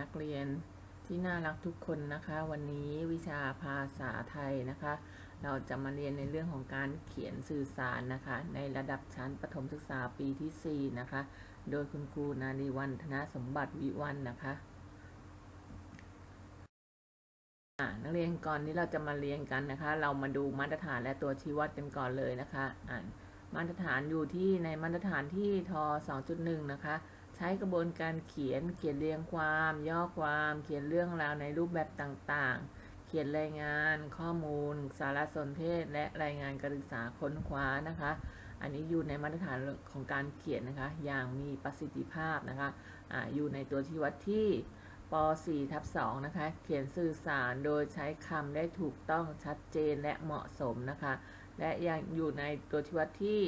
นักเรียนที่น่ารักทุกคนนะคะ วันนี้วิชาภาษาไทยนะคะ เราจะมาเรียนในเรื่องของการเขียนสื่อสารนะคะ ในระดับชั้นประถมศึกษาปีที่ 4 นะคะ โดยคุณครูนารีวันธนสมบัติวิวันนะคะนักเรียนก่อนที่เราจะมาเรียนกันนะคะ เรามาดูมาตรฐานและตัวชี้วัดกันก่อนเลยนะคะอ่านมาตรฐานอยู่ที่ในมาตรฐานที่ท 2.1 นะคะ ช้กระบวนการเขียน เขียนเรียงความ ย่อความ เขียนเรื่องราวในรูปแบบต่างๆ เขียนรายงาน ข้อมูล สารสนเทศ และรายงานการศึกษาค้นคว้านะคะ อันนี้อยู่ในมาตรฐานของการเขียนนะคะ อย่างมีประสิทธิภาพนะคะอ่าอยู่ในตัวชี้วัดที่ป .4 ทับ2นะคะ เขียนสื่อสารโดยใช้คำได้ถูกต้องชัดเจนและเหมาะสมนะคะ และยังอยู่ในตัวชี้วัดที่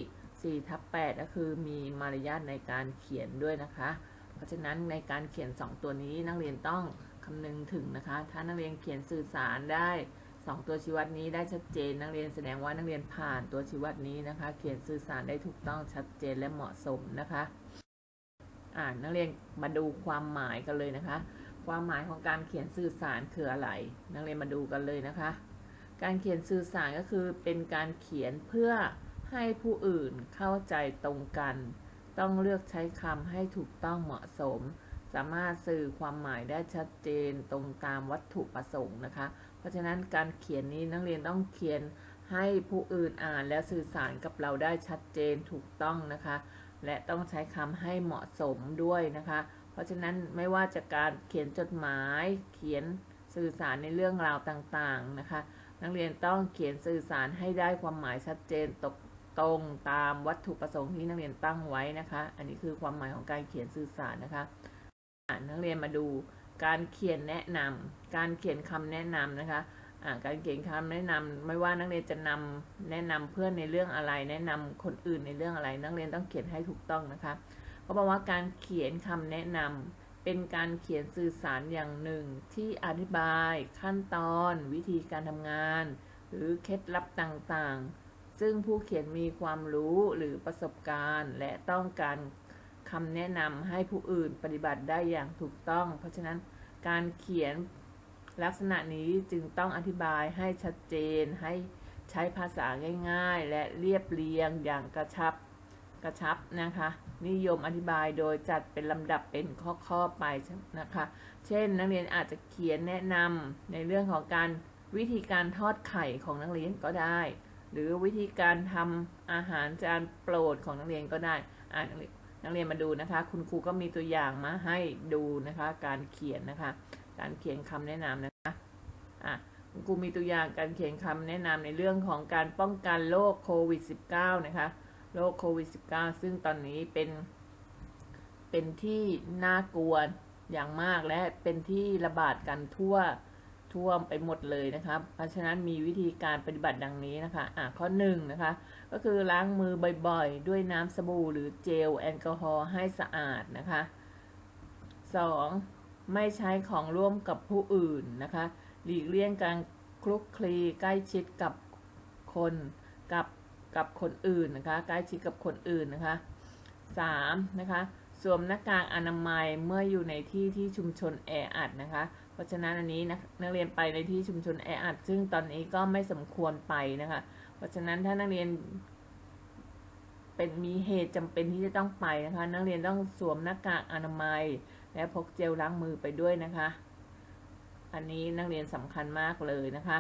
4ทับ8ก็คือมีมารยาทในการเขียนด้วยนะคะ เพราะฉะนั้นในการเขียน 2 ตัวนี้นักเรียนต้องคำนึงถึงนะคะ ถ้านักเรียนเขียนสื่อสารได้ 2 ตัวชี้วัดนี้ได้ชัดเจน นักเรียนแสดงว่านักเรียนผ่านตัวชี้วัดนี้นะคะ เขียนสื่อสารได้ถูกต้องชัดเจนและเหมาะสมนะคะอ่านักเรียนมาดูความหมายกันเลยนะคะ ความหมายของการเขียนสื่อสารคืออะไร นักเรียนมาดูกันเลยนะคะ การเขียนสื่อสารก็คือเป็นการเขียนเพื่อ ให้ผู้อื่นเข้าใจตรงกัน ต้องเลือกใช้คำให้ถูกต้องเหมาะสม สามารถสื่อความหมายได้ชัดเจนตรงตามวัตถุประสงค์นะคะ เพราะฉะนั้นการเขียนนี้นักเรียนต้องเขียนให้ผู้อื่นอ่านและสื่อสารกับเราได้ชัดเจนถูกต้องนะคะ และต้องใช้คำให้เหมาะสมด้วยนะคะ เพราะฉะนั้นไม่ว่าจะการเขียนจดหมาย เขียนสื่อสารในเรื่องราวต่างๆนะคะ นักเรียนต้องเขียนสื่อสารให้ได้ความหมายชัดเจนตก ตรงตามวัตถุประสงค์ที่นักเรียนตั้งไว้นะคะ อันนี้คือความหมายของการเขียนสื่อสารนะคะนักเรียนมาดูการเขียนแนะนำการเขียนคำแนะนำนะคะการเขียนคำแนะนำไม่ว่านักเรียนจะนำแนะนำเพื่อนในเรื่องอะไร แนะนำคนอื่นในเรื่องอะไร นักเรียนต้องเขียนให้ถูกต้องนะคะเขาบอกว่าการเขียนคำแนะนำเป็นการเขียนสื่อสารอย่างหนึ่ง ที่อธิบายขั้นตอน วิธีการทำงาน หรือเคล็ดลับต่างๆ ซึ่งผู้เขียนมีความรู้หรือประสบการณ์ และต้องการคำแนะนำให้ผู้อื่นปฏิบัติได้อย่างถูกต้อง เพราะฉะนั้นการเขียนลักษณะนี้จึงต้องอธิบายให้ชัดเจน ให้ใช้ภาษาง่าย ๆ และเรียบเรียงอย่างกระชับกระชับนะคะ นิยมอธิบายโดยจัดเป็นลำดับเป็นข้อๆไปนะคะ เช่น นักเรียนอาจจะเขียนแนะนำในเรื่องของการวิธีการทอดไข่ของนักเรียนก็ได้ หรือวิธีการทำอาหารจานโปรดของนักเรียนก็ได้อ่านักเรียนมาดูนะคะ คุณครูก็มีตัวอย่างมาให้ดูนะคะ การเขียนนะคะ การเขียนคำแนะนำนะคะอะคุณครูมีตัวอย่างการเขียนคำแนะนำในเรื่องของการป้องกันโรคโควิด -19 นะคะโรคโควิด -19 ซึ่งตอนนี้เป็น เป็นที่น่ากลัวอย่างมากและเป็นที่ระบาดกันทั่ว ทั่วไปหมดเลยนะครับเพราะฉะนั้นมีวิธีการปฏิบัติดังนี้นะคะอะข้อ1นนะคะ ก็คือล้างมือบ่อยๆ ด้วยน้ำสบู่หรือเจลแอลกอฮอล์ให้สะอาดนะคะ 2. ไม่ใช้ของร่วมกับผู้อื่นนะคะ หลีกเลี่ยงการคลุกคลีใกล้ชิดกับคนกับกับคนอื่นนะคะใกล้ชิดกับคนอื่นนะคะ 3. นะคะสวมหน้ากากอนามัยเมื่ออยู่ในที่ที่ชุมชนแออัดนะคะ ราะฉะนั้นอันนี้นะนักเรียนไปในที่ชุมชนแออัดซึ่งตอนนี้ก็ไม่สมควรไปนะคะ เพราะฉะนั้นถ้านักเรียน เป็นมีเหตุจำเป็นที่จะต้องไปนะคะ นักเรียนต้องสวมหน้ากากอนามัย และพกเจลล้างมือไปด้วยนะคะ อันนี้นักเรียนสำคัญมากเลยนะคะ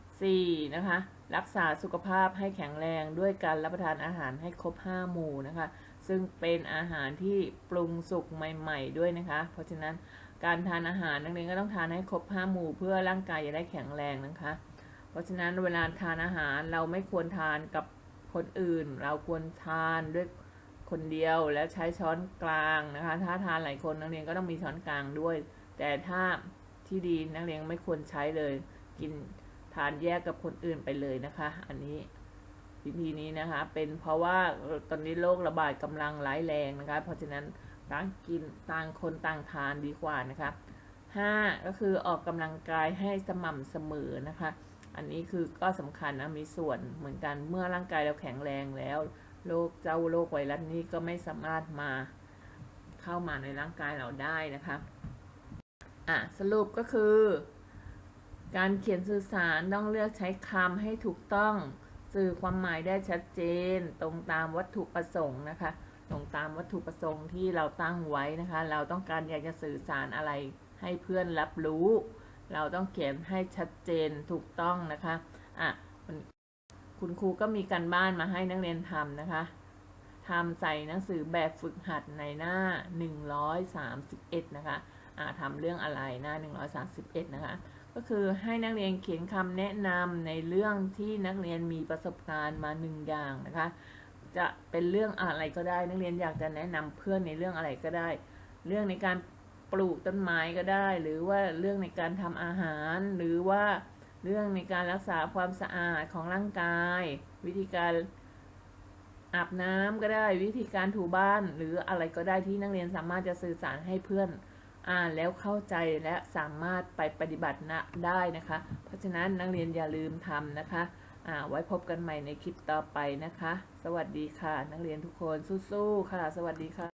4. นะคะ รักษาสุขภาพให้แข็งแรงด้วยการรับประทานอาหารให้ครบ 5 หมู่นะคะ ซึ่งเป็นอาหารที่ปรุงสุกใหม่ ๆ ด้วยนะคะ เพราะฉะนั้น การทานอาหารนักเรียนก็ต้องทานให้ครบ5หมู่เพื่อร่างกายจะได้แข็งแรงนะคะ เพราะฉะนั้นเวลาทานอาหารเราไม่ควรทานกับคนอื่น เราควรทานด้วยคนเดียวแล้วใช้ช้อนกลางนะคะ ถ้าทานหลายคนนักเรียนก็ต้องมีช้อนกลางด้วย แต่ถ้าที่ดีนักเรียนไม่ควรใช้เลย กินทานแยกกับคนอื่นไปเลยนะคะ อันนี้วิธีนี้นะคะ เป็นเพราะว่าตอนนี้โรคระบาดกำลังร้ายแรงนะคะ เพราะฉะนั้น ต่างกินต่างคนต่างทานดีกว่านะคะห้าก็คือออกกำลังกายให้สม่ำเสมอนะคะ อันนี้คือก็สำคัญนะมีส่วนเหมือนกันเมื่อร่างกายเราแข็งแรงแล้วโรคเจ้าโรคไวรัสนี้ก็ไม่สามารถมาเข้ามาในร่างกายเราได้นะคะอะสรุปก็คือ การเขียนสื่อสารต้องเลือกใช้คำให้ถูกต้อง สื่อความหมายได้ชัดเจน ตรงตามวัตถุประสงค์นะคะ ตรงตามวัตถุประสงค์ที่เราตั้งไว้นะคะ เราต้องการอยากจะสื่อสารอะไรให้เพื่อนรับรู้ เราต้องเขียนให้ชัดเจนถูกต้องนะคะอะคุณครูก็มีการบ้านมาให้นักเรียนทำนะคะทำใส่หนังสือแบบฝึกหัดในหน้า 131 นะคะอะทำเรื่องอะไรหน้า 131 นะคะ ก็คือให้นักเรียนเขียนคำแนะนำในเรื่องที่นักเรียนมีประสบการณ์มาหนึ่งอย่างนะคะ จะเป็นเรื่องอะไรก็ได้ นักเรียนอยากจะแนะนำเพื่อนในเรื่องอะไรก็ได้ เรื่องในการปลูกต้นไม้ก็ได้ หรือว่าเรื่องในการทำอาหาร หรือว่าเรื่องในการรักษาความสะอาดของร่างกาย วิธีการอาบน้ำก็ได้ วิธีการถูบ้าน หรืออะไรก็ได้ที่นักเรียนสามารถจะสื่อสารให้เพื่อนอ่านแล้วเข้าใจและสามารถไปปฏิบัตินะได้นะคะ เพราะฉะนั้นนักเรียนอย่าลืมทำนะคะ ไว้พบกันใหม่ในคลิปต่อไปนะคะ สวัสดีค่ะ นักเรียนทุกคนสู้ๆค่ะ สวัสดีค่ะ